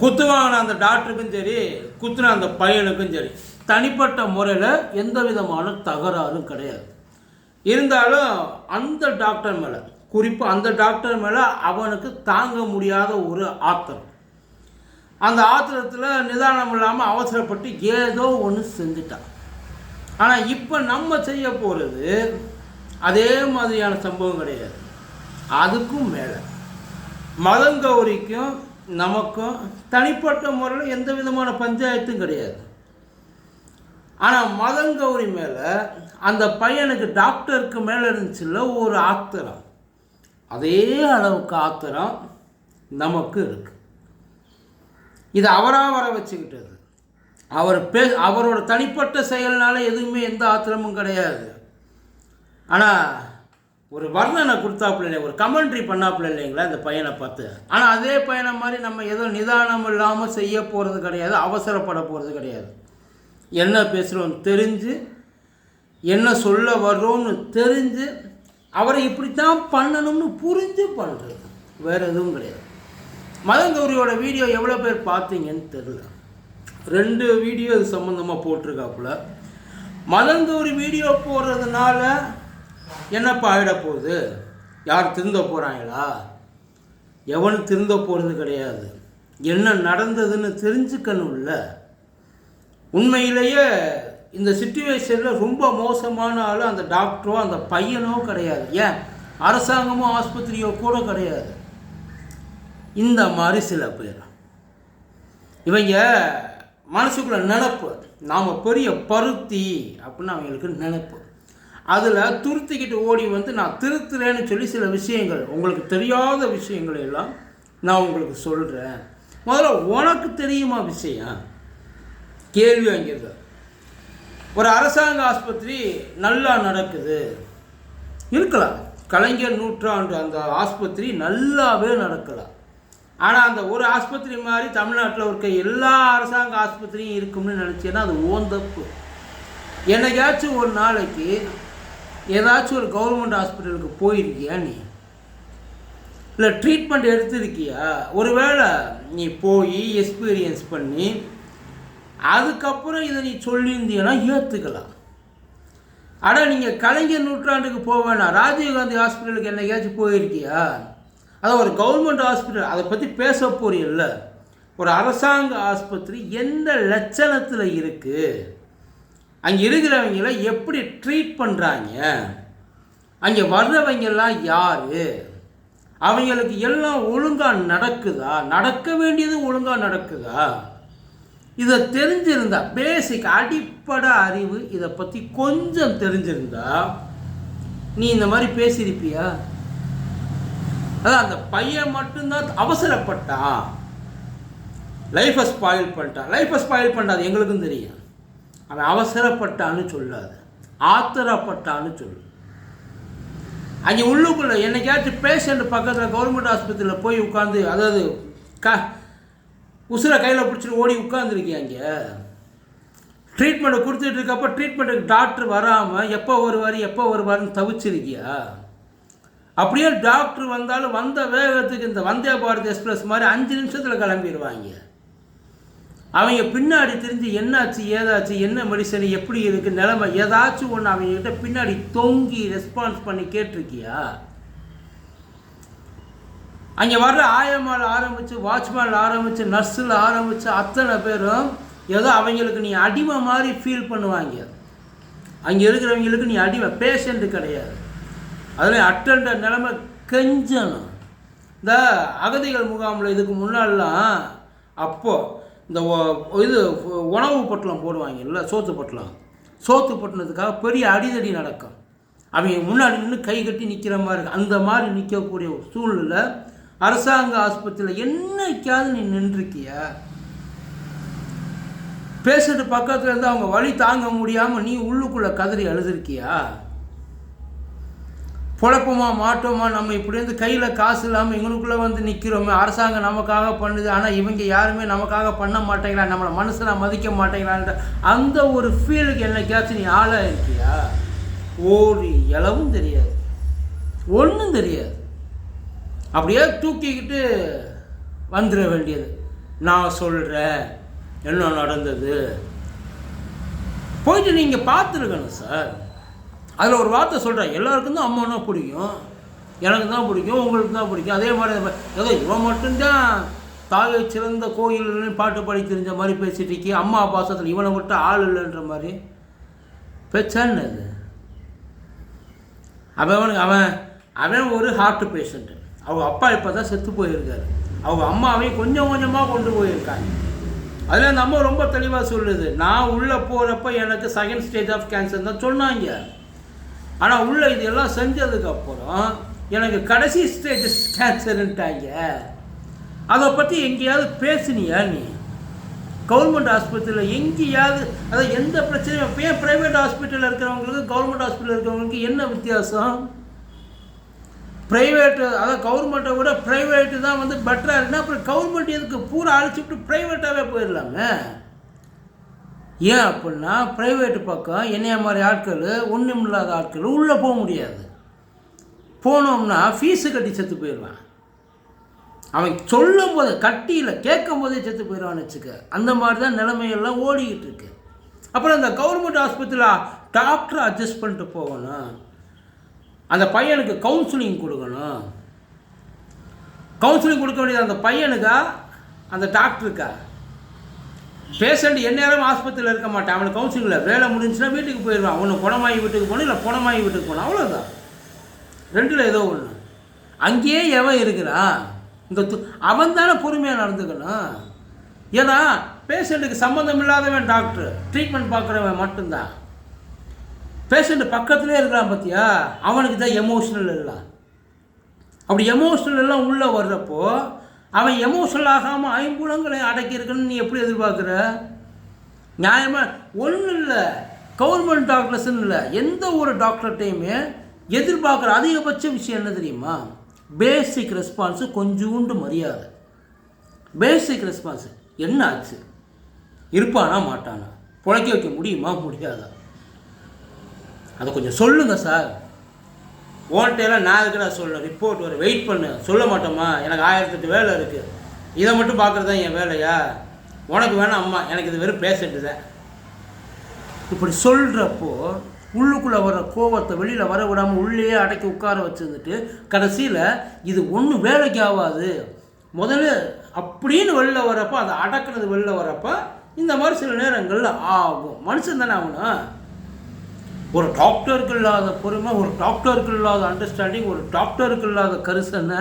குத்துவாங்கின அந்த டாக்டருக்கும் சரி குத்துன அந்த பையனுக்கும் சரி தனிப்பட்ட முறையில் எந்த விதமான தகராறும் கிடையாது. இருந்தாலும் அந்த டாக்டர் மேலே குறிப்பாக அந்த டாக்டர் மேலே அவனுக்கு தாங்க முடியாத ஒரு ஆத்திரம். அந்த ஆத்திரத்தில் நிதானம் இல்லாமல் அவசரப்பட்டு ஏதோ ஒன்று செஞ்சுட்டான். ஆனால் இப்போ நம்ம செய்ய போகிறது அதே மாதிரியான சம்பவம் கிடையாது. அதுக்கும் மேலே மதங்கௌரிக்கும் நமக்கும் தனிப்பட்ட முறையில் எந்த விதமான பஞ்சாயத்தும் கிடையாது. ஆனால் மதங்கௌரி மேலே அந்த பையனுக்கு டாக்டருக்கு மேலே இருந்துச்சுல்ல ஒரு ஆத்திரம். அதே அளவுக்கு ஆத்திரம் நமக்கு இருக்குது இது அவராக வர வச்சுக்கிட்டது. அவர் பே அவரோட தனிப்பட்ட செயல்னால எதுவுமே எந்த ஆத்திரமும் கிடையாது. ஆனால் ஒரு வர்ணனை கொடுத்தாப்புல இல்லை ஒரு கமெண்ட்ரி பண்ணாப்புல இல்லைங்களா இந்த பையனை பார்த்து? ஆனால் அதே பையனை மாதிரி நம்ம ஏதோ நிதானம் இல்லாமல் செய்ய போகிறது கிடையாது அவசரப்பட போகிறது கிடையாது. என்ன பேசுகிறோம் தெரிஞ்சு என்ன சொல்ல வர்றோம்னு தெரிஞ்சு அவரை இப்படித்தான் பண்ணணும்னு புரிஞ்சு பண்ணுறது வேறு எதுவும் கிடையாது. மதங்கௌரியோட வீடியோ எவ்வளோ பேர் பார்த்தீங்கன்னு தெரில ரெண்டு வீடியோ இது சம்மந்தமாக போட்டிருக்காப்புல. மதந்தூரி வீடியோ போடுறதுனால என்னப்பா ஆகிட போகுது யார் திருந்த போகிறாங்களா எவனும் திருந்த போகிறது கிடையாது. என்ன நடந்ததுன்னு தெரிஞ்சுக்கணும்ல. உண்மையிலேயே இந்த சுச்சுவேஷனில் ரொம்ப மோசமான ஆள் அந்த டாக்டரோ அந்த பையனோ கிடையாது. ஏன்? அரசாங்கமோ ஆஸ்பத்திரியோ கூட கிடையாது. இந்த மாதிரி சில பேர். இவங்க மனசுக்குள்ள நினப்பு. நாம் பெரிய பருத்தி அப்படின்னு அவங்களுக்கு நினப்பு. அதில் துருத்திக்கிட்டு ஓடி வந்து நான் திருத்துறேன்னு சொல்லி சில விஷயங்கள் உங்களுக்கு தெரியாத விஷயங்களை எல்லாம் நான் உங்களுக்கு சொல்கிறேன் முதல்ல உனக்கு தெரியுமா விஷயம்? கேள்வி வாங்கியிருக்க ஒரு அரசாங்க ஆஸ்பத்திரி நல்லா நடக்குது. இருக்கலாம். கலைஞர் நூற்றாண்டு அந்த ஆஸ்பத்திரி நல்லாவே நடக்கலாம் ஆனால் அந்த ஒரு ஆஸ்பத்திரி மாதிரி தமிழ்நாட்டில் இருக்க எல்லா அரசாங்க ஆஸ்பத்திரியும் இருக்கும்னு நினச்சேன்னா அது ஓந்தப்பு. என்னைக்காச்சும் ஒரு நாளைக்கு ஏதாச்சும் ஒரு கவர்மெண்ட் ஹாஸ்பிட்டலுக்கு போயிருக்கியா நீ? இல்லை ட்ரீட்மெண்ட் எடுத்திருக்கியா? ஒருவேளை நீ போய் எக்ஸ்பீரியன்ஸ் பண்ணி அதுக்கப்புறம் இதை நீ சொல்லியிருந்தீங்கன்னா ஏற்றுக்கலாம் ஆனால் நீங்கள் கலைஞர் நூற்றாண்டுக்கு போக வேணாம். ராஜீவ்காந்தி ஹாஸ்பிட்டலுக்கு என்னைக்காச்சும் போயிருக்கியா? அதான் ஒரு கவர்மெண்ட் ஹாஸ்பிட்டல் அதை பற்றி பேச போறீல்ல ஒரு அரசாங்க ஆஸ்பத்திரி எந்த லட்சணத்தில் இருக்குது அங்கே இருக்கிறவங்கள எப்படி ட்ரீட் பண்ணுறாங்க அங்கே வர்றவங்கெல்லாம் யார்? அவங்களுக்கு எல்லாம் ஒழுங்காக நடக்குதா? நடக்க வேண்டியது ஒழுங்காக நடக்குதா? இதை தெரிஞ்சிருந்தா பேசிக் அடிப்படை அறிவு இதை பற்றி கொஞ்சம் தெரிஞ்சிருந்தா நீ இந்த மாதிரி பேசியிருப்பியா? அதான் அந்த பையன் மட்டும்தான் அவசரப்பட்டான். லைஃப்பை ஸ்பாயில் பண்ணிட்டான். லைஃப்பை ஸ்பாயில் பண்ணாது எங்களுக்கும் தெரியும். அவன் அவசரப்பட்டான்னு சொல்லாது. ஆத்திரப்பட்டான்னு சொல்லு அங்கே உள்ளுக்குள்ளே என்னைக்காச்சும் பேஷண்ட் பக்கத்தில் கவர்மெண்ட் ஆஸ்பத்திரியில் போய் உட்காந்து அதாவது க உசுரை கையில் பிடிச்சிட்டு ஓடி உட்காந்துருக்கியாங்க ட்ரீட்மெண்ட்டை கொடுத்துட்டு இருக்கப்போ ட்ரீட்மெண்ட்டுக்கு டாக்டர் வராமல் எப்போ வருவார் எப்போ வருவார்னு தவிச்சிருக்கியா? அப்படியே டாக்டர் வந்தாலும் வந்த வேகத்துக்கு இந்த வந்தே பாரத் எக்ஸ்பிரஸ் மாதிரி அஞ்சு நிமிஷத்தில் கிளம்பிடுவாங்க அவங்க பின்னாடி தெரிஞ்சு என்னாச்சு ஏதாச்சு என்ன மெடிசன் எப்படி இருக்குது நிலைமை ஏதாச்சும் ஒன்று அவங்கக்கிட்ட பின்னாடி தொங்கி ரெஸ்பான்ஸ் பண்ணி கேட்டிருக்கியா? அங்கே வர்ற ஆயம்மால் ஆரம்பித்து வாட்ச்மேன் ஆரம்பித்து நர்ஸில் ஆரம்பித்து அத்தனை பேரும் ஏதோ அவங்களுக்கு நீ அடிமை மாதிரி ஃபீல் பண்ணுவாங்க. அங்கே இருக்கிறவங்களுக்கு நீ அடிமை பேஷண்ட்டு கிடையாது. அதில் அட்டண்டர் நிலைமை கெஞ்சணும். இந்த அகதிகள் முகாமில் இதுக்கு முன்னாடிலாம் அப்போது இந்த இது உணவு பொட்டலம் போடுவாங்கல்ல சோத்து பொட்டலம். சோத்து பொட்டினதுக்காக பெரிய அடிதடி நடக்கும். அவங்க முன்னாடி நின்று கை கட்டி நிற்கிற மாதிரி இருக்கு அந்த மாதிரி நிற்கக்கூடிய ஒரு சூழ்நிலை அரசாங்க ஆஸ்பத்திரியில் என்னைக்காவது நீ நின்றுருக்கிய பேசிட்டு பக்கத்தில் இருந்து அவங்க வழி தாங்க முடியாமல் நீ உள்ளுக்குள்ளே கதறி அழுதுருக்கியா? குழப்பமா மாட்டோமா நம்ம இப்படி இருந்து கையில் காசு இல்லாமல் எங்களுக்குள்ளே வந்து நிற்கிறோமே அரசாங்கம் நமக்காக பண்ணுது ஆனால் இவங்க யாருமே நமக்காக பண்ண மாட்டேங்களா நம்மளை மனசில் மதிக்க மாட்டேங்களான்ற அந்த ஒரு ஃபீலுக்கு என்னைக்காச்சும் நீ ஆளாக இருக்கியா ஒரு இளவும் தெரியாது. ஒன்றும் தெரியாது. அப்படியே தூக்கிக்கிட்டு வந்துட வேண்டியது. நான் சொல்கிறேன் என்ன நடந்தது? போயிட்டு நீங்கள் பார்த்துருக்கணும் சார். அதில் ஒரு வார்த்தை சொல்கிறேன் எல்லாருக்கும் தான் அம்மானா பிடிக்கும். எனக்கு தான் பிடிக்கும். உங்களுக்கு தான் பிடிக்கும். அதே மாதிரி ஏதோ இவன் மட்டும்தான் தாயை சிறந்த கோயில்னு பாட்டு பாடி தெரிஞ்ச மாதிரி பேசிட்டு இருக்கி. அம்மா பாசத்தில் இவனை விட்டு ஆள் இல்லைன்ற மாதிரி. பேச்சான்னு அது அவன் அவன் அவன் ஒரு ஹார்ட் பேஷண்ட்டு அவங்க அப்பா இப்போ தான் செத்து போயிருக்காரு. அவங்க அம்மாவையும் கொஞ்சம் கொஞ்சமாக கொண்டு போயிருக்காங்க. அதில் அந்த அம்மா ரொம்ப தெளிவாக சொல்லுது. நான் உள்ளே போகிறப்ப எனக்கு செகண்ட் ஸ்டேஜ் ஆஃப் கேன்சர் தான் சொன்னாங்க. ஆனால் உள்ளே இதெல்லாம் செஞ்சதுக்கப்புறம் எனக்கு கடைசி ஸ்டேஜஸ் கேன்சருன்ட்டாங்க அதை பற்றி எங்கேயாவது பேசுனியா நீ? கவர்மெண்ட் ஹாஸ்பிட்டலில் எங்கேயாவது அதாவது எந்த பிரச்சனையும் ஏன் ப்ரைவேட் ஹாஸ்பிட்டலில் இருக்கிறவங்களுக்கு கவர்மெண்ட் ஹாஸ்பிட்டலில் இருக்கிறவங்களுக்கு என்ன வித்தியாசம்? ப்ரைவேட்டு அதாவது கவர்மெண்ட்டை விட ப்ரைவேட்டு தான் வந்து பெட்டராக இருக்குன்னா அப்புறம் கவர்மெண்ட் எதுக்கு பூரா அழிச்சுட்டு ப்ரைவேட்டாகவே போயிடலாமே? ஏன் அப்படின்னா ப்ரைவேட்டு பக்கம் என்னைய மாதிரி ஆட்கள் ஒன்றும் இல்லாத ஆட்கள் உள்ளே போக முடியாது. போனோம்னா ஃபீஸு கட்டி செத்து போயிடுவான். அவன் சொல்லும் போது கட்டியில் கேட்கும் போதே செத்து போயிடுவான்னு வச்சுக்க அந்த மாதிரி தான் நிலைமையெல்லாம் ஓடிக்கிட்டு இருக்கு. அப்புறம் இந்த கவர்மெண்ட் ஆஸ்பத்திரியில் டாக்டரை அட்ஜஸ்ட் பண்ணிட்டு போகணும். அந்த பையனுக்கு கவுன்சிலிங் கொடுக்கணும். கவுன்சிலிங் கொடுக்க வேண்டியது அந்த பையனுக்கா? அந்த டாக்டருக்கா பேஷண்ட் எந்நேரம் ஆஸ்பத்திரியில் இருக்க மாட்டான். அவனுக்கு கவுன்சிலிங்கில் வேலை முடிஞ்சுன்னா வீட்டுக்கு போயிடுவான். ஒன்று குணமாகி வீட்டுக்கு போகணும் இல்லை குணமாகி வீட்டுக்கு போகணும் அவ்வளோதான் ரெண்டில் ஏதோ ஒன்று அங்கேயே எவன் இருக்கிறான் இந்த து அவன் தானே பொறுமையாக நடந்துக்கணும். ஏன்னா பேஷண்ட்டுக்கு சம்மந்தம் இல்லாதவன் டாக்டர் ட்ரீட்மெண்ட் பார்க்குறவன் மட்டும்தான். பேஷண்ட் பக்கத்துலேயே இருக்கிறான் பார்த்தியா அவனுக்கு தான் எமோஷ்னல் எல்லாம். அப்படி எமோஷ்னல் எல்லாம் உள்ளே வர்றப்போ அவன் எமோஷனல் ஆகாமல் ஐம்புலங்களை அடக்கியிருக்குன்னு நீ எப்படி எதிர்பார்க்குற? நியாயமாக ஒன்றும் இல்லை. கவர்மெண்ட் டாக்டர்ஸ்ன்னு இல்லை. எந்த ஒரு டாக்டர்கிட்டையுமே எதிர்பார்க்குற அதிகபட்ச விஷயம் என்ன தெரியுமா? பேசிக் ரெஸ்பான்ஸு கொஞ்சோண்டு மரியாதை. பேசிக் ரெஸ்பான்ஸு என்ன ஆச்சு இருப்பானா மாட்டானா? புழைக்க வைக்க முடியுமா? முடியாதா? அதை கொஞ்சம் சொல்லுங்கள் சார். ஓன்ட்டையெல்லாம் நான் இருக்கிற சொல்ல? ரிப்போர்ட் வரும் வெயிட் பண்ணு. சொல்ல மாட்டோமா? எனக்கு ஆயிரத்தெட்டு வேலை இருக்குது இதை மட்டும் பார்க்குறது தான் என் வேலையா? உனக்கு வேணாம் அம்மா எனக்கு இது வெறும் பேசிட்டு தான் இப்படி சொல்கிறப்போ உள்ளுக்குள்ளே வர கோவத்தை வெளியில் வர விடாமல் உள்ளேயே அடக்கி உட்கார வச்சுருந்துட்டு கடைசியில் இது ஒன்றும் வேலைக்கு ஆகாது. முதல்ல அப்படின்னு வெளில வரப்போ அதை அடக்கிறது வெளில வரப்போ இந்த மாதிரி சில நேரங்களில் ஆகும். மனுஷன் தானே ஆகணும் ஒரு டாக்டருக்கு இல்லாத பொறுமை ஒரு டாக்டருக்கு இல்லாத அண்டர்ஸ்டாண்டிங் ஒரு டாக்டருக்கு இல்லாத கரிசனை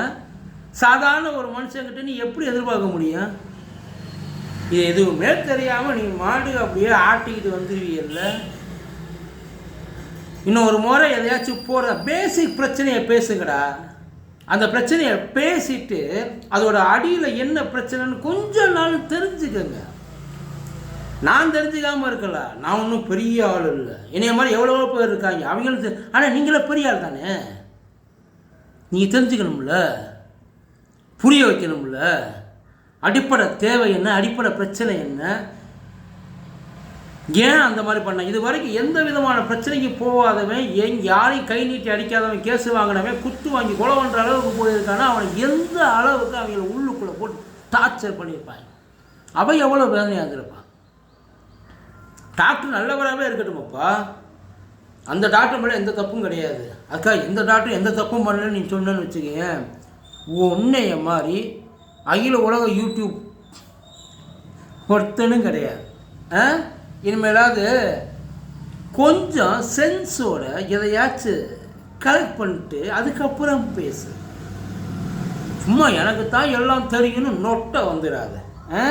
சாதாரண ஒரு மனுஷங்கிட்ட நீ எப்படி எதிர்பார்க்க முடியும்? இது எதுவுமே தெரியாமல் நீ மாடு அப்படியே ஆட்டிக்கிட்டு வந்துடுவீல்ல இன்னொரு முறை எதையாச்சும் போகிற பேசிக் பிரச்சனையை பேசுங்கடா. அந்த பிரச்சனையை பேசிட்டு அதோட அடியில் என்ன பிரச்சனைன்னு கொஞ்ச நாள் தெரிஞ்சுக்கங்க. நான் தெரிஞ்சுக்காமல் இருக்கல. நான் ஒன்றும் பெரிய ஆள் இல்லை. என்னைய மாதிரி எவ்வளோ பேர் இருக்காங்க. அவங்களும் தெ- ஆனால் நீங்களே பெரிய ஆள் தானே? நீங்கள் தெரிஞ்சுக்கணும்ல. புரிய வைக்கணும்ல. அடிப்படை தேவை என்ன? அடிப்படை பிரச்சனை என்ன? ஏன் அந்த மாதிரி பண்ண? இது வரைக்கும் எந்த விதமான பிரச்சனைக்கு போகாதவன் எங் யாரையும் கை நீட்டி அடிக்காதவன் கேஸ் வாங்கினவன் குத்து வாங்கி கொலை பண்ணுற அளவுக்கு போயிருக்கானா அவனை எந்த அளவுக்கு அவங்கள உள்ளுக்குள்ளே போட்டு டார்ச்சர் பண்ணியிருப்பாங்க. அவன் எவ்வளோ வேதனையாக இருந்திருப்பான்? டாக்டர் நல்லவராகவே இருக்கட்டுமாப்பா. அந்த டாக்டர் மேலே எந்த தப்பும் கிடையாது. அக்கா எந்த டாக்டர் எந்த தப்பும் பண்ணலன்னு நீ சொன்னேன்னு வச்சுக்கோங்க உன்னைய மாதிரி அகில உலக யூடியூப் ஒருத்தனும் கிடையாது. ஆ? இனிமேலாவது கொஞ்சம் சென்ஸோட எதையாச்சும் கலெக்ட் பண்ணிட்டு அதுக்கப்புறம் பேசு. சும்மா எனக்கு தான் எல்லாம் தெரியும்னு நொட்டை வந்துடாது ஆ?